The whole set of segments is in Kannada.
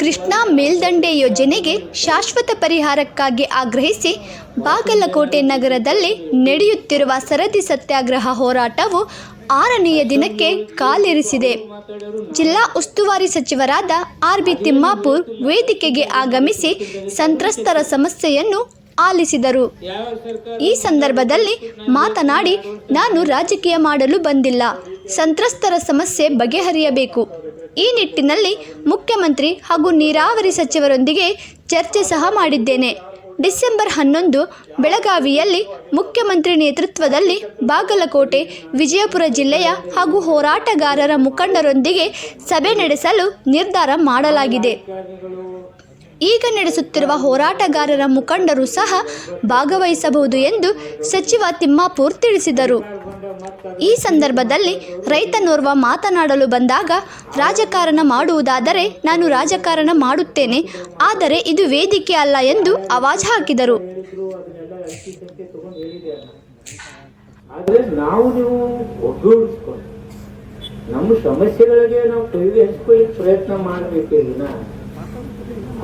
ಕೃಷ್ಣಾ ಮೇಲ್ದಂಡೆ ಯೋಜನೆಗೆ ಶಾಶ್ವತ ಪರಿಹಾರಕ್ಕಾಗಿ ಆಗ್ರಹಿಸಿ ಬಾಗಲಕೋಟೆ ನಗರದಲ್ಲಿ ನಡೆಯುತ್ತಿರುವ ಸರದಿ ಸತ್ಯಾಗ್ರಹ ಹೋರಾಟವು ಆರನೆಯ ದಿನಕ್ಕೆ ಕಾಲಿರಿಸಿದೆ. ಜಿಲ್ಲಾ ಉಸ್ತುವಾರಿ ಸಚಿವರಾದ ಆರ್ ಬಿ ತಿಮ್ಮಾಪುರ್ ವೇದಿಕೆಗೆ ಆಗಮಿಸಿ ಸಂತ್ರಸ್ತರ ಸಮಸ್ಯೆಯನ್ನು ಆಲಿಸಿದರು. ಈ ಸಂದರ್ಭದಲ್ಲಿ ಮಾತನಾಡಿ, ನಾನು ರಾಜಕೀಯ ಮಾಡಲು ಬಂದಿಲ್ಲ. ಸಂತ್ರಸ್ತರ ಸಮಸ್ಯೆ ಬಗೆಹರಿಯಬೇಕು. ಈ ನಿಟ್ಟಿನಲ್ಲಿ ಮುಖ್ಯಮಂತ್ರಿ ಹಾಗೂ ನೀರಾವರಿ ಸಚಿವರೊಂದಿಗೆ ಚರ್ಚೆ ಸಹ ಮಾಡಿದ್ದೇನೆ. ಡಿಸೆಂಬರ್ ಹನ್ನೊಂದು ಬೆಳಗಾವಿಯಲ್ಲಿ ಮುಖ್ಯಮಂತ್ರಿ ನೇತೃತ್ವದಲ್ಲಿ ಬಾಗಲಕೋಟೆ, ವಿಜಯಪುರ ಜಿಲ್ಲೆಯ ಹಾಗೂ ಹೋರಾಟಗಾರರ ಮುಖಂಡರೊಂದಿಗೆ ಸಭೆ ನಡೆಸಲು ನಿರ್ಧಾರ ಮಾಡಲಾಗಿದೆ. ಈಗ ನಡೆಸುತ್ತಿರುವ ಹೋರಾಟಗಾರರ ಮುಖಂಡರು ಸಹ ಭಾಗವಹಿಸಬಹುದು ಎಂದು ಸಚಿವ ತಿಮ್ಮಾಪೂರ್ ತಿಳಿಸಿದರು. ಈ ಸಂದರ್ಭದಲ್ಲಿ ರೈತನೋರ್ವ ಮಾತನಾಡಲು ಬಂದಾಗ, ರಾಜಕಾರಣ ಮಾಡುವುದಾದರೆ ನಾನು ರಾಜಕಾರಣ ಮಾಡುತ್ತೇನೆ, ಆದರೆ ಇದು ವೇದಿಕೆ ಅಲ್ಲ ಎಂದು ಅವಾಜ್ ಹಾಕಿದರು. ಆದ್ರೆ ನಾವು ನೀವು ನಮ್ಮ ಸಮಸ್ಯೆಗಳಿಗೆ ನಾವು ಕೈಗೆ ಹಂಚ್ಕೊಳ್ಳಿಕ್ ಪ್ರಯತ್ನ ಮಾಡಬೇಕು ವಿನ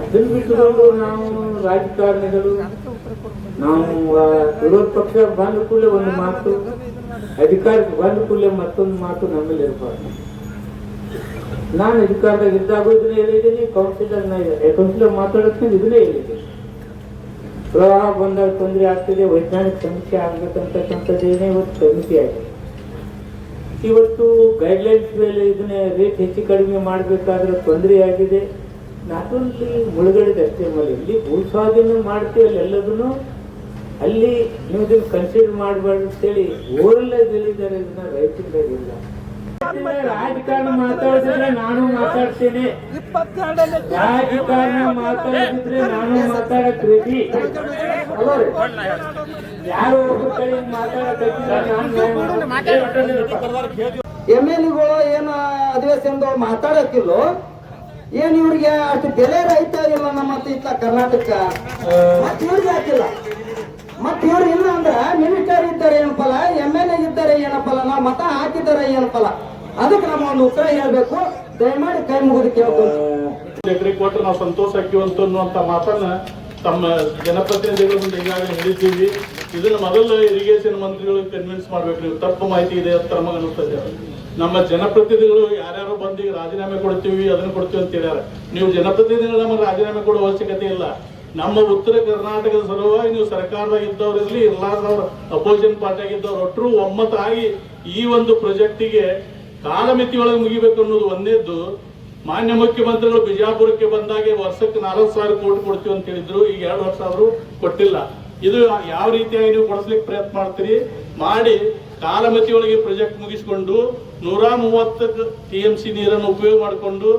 ಅದನ್ನ ಬಿಟ್ಟುಕೊಂಡು ನಾವು ರಾಜಕಾರಣಿಗಳು, ನಾವು ವಿರೋಧ ಪಕ್ಷ ಬಂದ ಕೂಡಲೇ ಒಂದು ಮಾತು. ಅಧಿಕಾರಕ್ಕೆ ಬಂದ ಕೂಡಲೇ ಮತ್ತೊಂದು ಮಾತು ನಮ್ಮಲ್ಲಿ ಇರಬಾರ್ದು ನಾನು ಅಧಿಕಾರದಾಗ ಇದ್ದಾಗೂ ಇದನ್ನೇ ಹೇಳಿದ್ದೀನಿ ಕೌನ್ಸಿಲರ್ ಕೌನ್ಸಿಲರ್ ಮಾತಾಡೋದ್ಕಿಂತ ಇದನ್ನೇ ಹೇಳಿದ್ದೀನಿ ಪ್ರವಾಹ ಬಂದಾಗ ತೊಂದರೆ ಆಗ್ತಿದೆ, ವೈಜ್ಞಾನಿಕ ಸಮೀಕ್ಷೆ ಆಗ್ಬೇಕಂತಕ್ಕಂಥದ್ದೇನೇ ಇವತ್ತು ಸಮಿತಿ ಆಗಿದೆ. ಇವತ್ತು ಗೈಡ್ಲೈನ್ಸ್ ಮೇಲೆ ಇದನ್ನ ರೇಟ್ ಹೆಚ್ಚು ಕಡಿಮೆ ಮಾಡಬೇಕಾದ್ರೆ ತೊಂದರೆ ಆಗಿದೆ. ನಾಟ್ ಓನ್ಲಿ ಮುಳುಗಡೆದ ಅಷ್ಟೇ ಮೇಲೆ ಇಲ್ಲಿ ಭೂಸ್ವಾಧೀನ ಮಾಡ್ತೀವಿ ಅಲ್ಲಿ ಎಲ್ಲದನ್ನು ಅಲ್ಲಿ ನೀವು ಇದನ್ನ ಕನ್ಸಿಡರ್ ಮಾಡಬಾರ್ದು ಅಂತೇಳಿ ಓರಲ್ಲ ಹೇಳಿದ್ದಾರೆ ಇದನ್ನ ರೈತರಿಲ್ಲ ರಾಜಕಾರಣ ಮಾತಾಡಿದ್ರೆ ನಾನು ಮಾತಾಡ್ತೇನೆ. ರಾಜಕಾರಣ ಮಾತಾಡಿದ್ರೆ ನಾನು ಮಾತಾಡಕ್ ರೆಡಿ ಯಾರು ಮಾತಾಡಕ್ ಎಂ ಎಲ್ ಎಗಳು ಏನು ಅಧಿವೇಶನದೊಳಗೆ ಮಾತಾಡಕ್ಕಿಲ್ಲೋ? ಏನ್ ಇವ್ರಿಗೆ ಅಷ್ಟು ಬೆಲೆ ರೈತ ಇಲ್ಲ ನಮ್ಮ ಇತ್ತ ಕರ್ನಾಟಕ ಇವ್ರಿಗೆ ಹಾಕಿಲ್ಲ? ಮತ್ ಇವ್ರು ಇಲ್ಲ ಅಂದ್ರೆ ಮಿನಿಸ್ಟರ್ ಇದ್ದಾರೆ ಏನಪ್ಪಲ್ಲ ಎಂ ಎಲ್ ಎ ಇದ್ದಾರೆ ಏನಪ್ಪಲ್ಲ ನಾವು ಮತ ಹಾಕಿದ್ದಾರೆ ಏನಪ್ಪಲ್ಲ ಅದಕ್ಕೆ ನಮ್ಮ ಒಂದು ಉತ್ತರ ಹೇಳ್ಬೇಕು. ದಯಮಾಡಿ ಕೈ ಮುಗಿದು ಕೇಳ್ಕೊಂಡು. ಕೊಟ್ಟರೆ ನಾವು ಸಂತೋಷ ಆಕ್ಕಿವಂತ ಅನ್ನುವಂತ ಮಾತನ್ನ ತಮ್ಮ ಜನಪ್ರತಿನಿಧಿಗಳ ಮುಂದೆ ಈಗಾಗಲೇ ಹೇಳಿದ್ದೀವಿ. ಇದನ್ನ ಮೊದಲು ಇರಿಗೇಷನ್ ಮಂತ್ರಿಗಳು ಕನ್ವಿನ್ಸ್ ಮಾಡ್ಬೇಕು ನೀವು ತಪ್ಪು ಮಾಹಿತಿ ಇದೆ ಅಂತ ನಮಗೆ ಅನಿಸ್ತದೆ ನಮ್ಮ ಜನಪ್ರತಿನಿಧಿಗಳು ಯಾರ್ಯಾರು ಬಂದು ರಾಜೀನಾಮೆ ಕೊಡ್ತೀವಿ, ಅದನ್ನ ಕೊಡ್ತೀವಿ ಅಂತ ಹೇಳ್ಯಾರ. ನೀವು ಜನಪ್ರತಿನಿಧಿಗಳು ನಮಗೆ ರಾಜೀನಾಮೆ ಕೊಡೋ ಅವಶ್ಯಕತೆ ಇಲ್ಲ. ನಮ್ಮ ಉತ್ತರ ಕರ್ನಾಟಕದ ಸಲುವಾಗಿ ನೀವು ಸರ್ಕಾರದಾಗ ಇದ್ದವ್ರು ಇರಲಿ ಇರ್ಲಾರ್ದವ್ರು ಅಪೋಸಿಷನ್ ಪಾರ್ಟಿಯಾಗ ಇದ್ದವ್ರು ಒಟ್ಟರು ಒಮ್ಮತಾಗಿ ಈ ಒಂದು ಪ್ರಾಜೆಕ್ಟಿಗೆ ಕಾಲಮಿತಿ ಒಳಗೆ ಮುಗಿಬೇಕು ಅನ್ನೋದು ಒಂದೇದ್ದು. ಮಾನ್ಯ ಮುಖ್ಯಮಂತ್ರಿಗಳು ಬಿಜಾಪುರಕ್ಕೆ ಬಂದಾಗೆ ವರ್ಷಕ್ಕೆ ನಾಲ್ಕು ಸಾವಿರ ಕೋಟಿ ಕೊಡ್ತೀವಿ ಅಂತ ಹೇಳಿದ್ರು. ಈಗ ಎರಡು ವರ್ಷ ಆದ್ರೂ ಕೊಟ್ಟಿಲ್ಲ. ಇದು ಯಾವ ರೀತಿಯಾಗಿ ನೀವು ಕೊಡಿಸ್ಲಿಕ್ಕೆ ಪ್ರಯತ್ನ ಮಾಡ್ತೀರಿ? ಮಾಡಿ ಕಾಲಮಿತಿ ಒಳಗೆ ಪ್ರಾಜೆಕ್ಟ್ ಮುಗಿಸ್ಕೊಂಡು ನೂರ ಮೂವತ್ತು ಟಿ ಎಂ ಸಿ ನೀರನ್ನು ಉಪಯೋಗ ಮಾಡಿಕೊಂಡು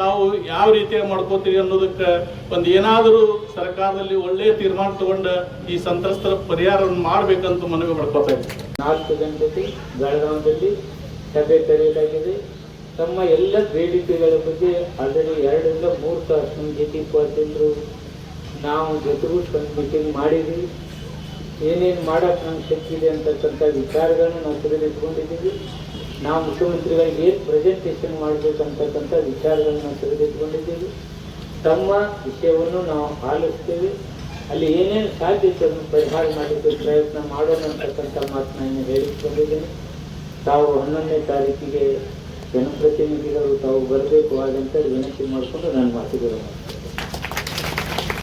ತಾವು ಯಾವ ರೀತಿಯಾಗಿ ಮಾಡ್ಕೋತೀರಿ ಅನ್ನೋದಕ್ಕೆ ಒಂದು ಏನಾದರೂ ಸರ್ಕಾರದಲ್ಲಿ ಒಳ್ಳೆಯ ತೀರ್ಮಾನ ತಗೊಂಡ ಈ ಸಂತ್ರಸ್ತರ ಪರಿಹಾರವನ್ನು ಮಾಡಬೇಕಂತ ಮನವಿ ಮಾಡ್ಕೋತಾ ಇದ್ದೀವಿ ನಾಲ್ಕು ಗಂಟೆಗೆ ಬೆಳಗಾವಿಯಲ್ಲಿ ಸಭೆ ಕರೆಯಲಾಗಿದೆ ತಮ್ಮ ಎಲ್ಲ ಬೇಡಿಕೆಗಳ ಬಗ್ಗೆ ಆಲ್ರೆಡಿ ಎರಡರಿಂದ ಮೂರು ತಾಸು ನಮ್ಮ ಜೊತೆ ನಾವು ಜೊತೆಗೂಡ್ಕೊಂಡು ಮೀಟಿಂಗ್ ಮಾಡಿದ್ವಿ. ಏನೇನು ಮಾಡಕ್ಕೆ ನಮ್ಗೆ ಶಕ್ತಿ ಇದೆ ಅಂತಕ್ಕಂಥ ವಿಚಾರಗಳನ್ನ ನಾವು ತಿಳಿದಿಟ್ಕೊಂಡಿದ್ದೀವಿ ನಾವು ಮುಖ್ಯಮಂತ್ರಿಗಳಿಗೆ ಏನು ಪ್ರೆಸೆಂಟೇಷನ್ ಮಾಡಬೇಕಂತಕ್ಕಂಥ ವಿಚಾರಗಳನ್ನು ನಾವು ತಿಳಿದಿಟ್ಕೊಂಡಿದ್ದೀವಿ ತಮ್ಮ ವಿಷಯವನ್ನು ನಾವು ಆಲಿಸ್ತೇವೆ. ಅಲ್ಲಿ ಏನೇನು ಸಾಧ್ಯತೆ ಅದನ್ನು ಪರಿಹಾರ ಮಾಡಲಿಕ್ಕೆ ಪ್ರಯತ್ನ ಮಾಡೋಣ ಅಂತಕ್ಕಂಥ ಮಾತನ್ನ ಹೇಳಿಕೊಂಡಿದ್ದೇನೆ ತಾವು ಹನ್ನೊಂದನೇ ತಾರೀಕಿಗೆ ಜನಪ್ರತಿನಿಧಿಗಳು ತಾವು ಬರಬೇಕು ಹಾಗಂತ ವಿನಂತಿ ಮಾಡಿಕೊಂಡು ನಾನು ಮಾತುಗಳು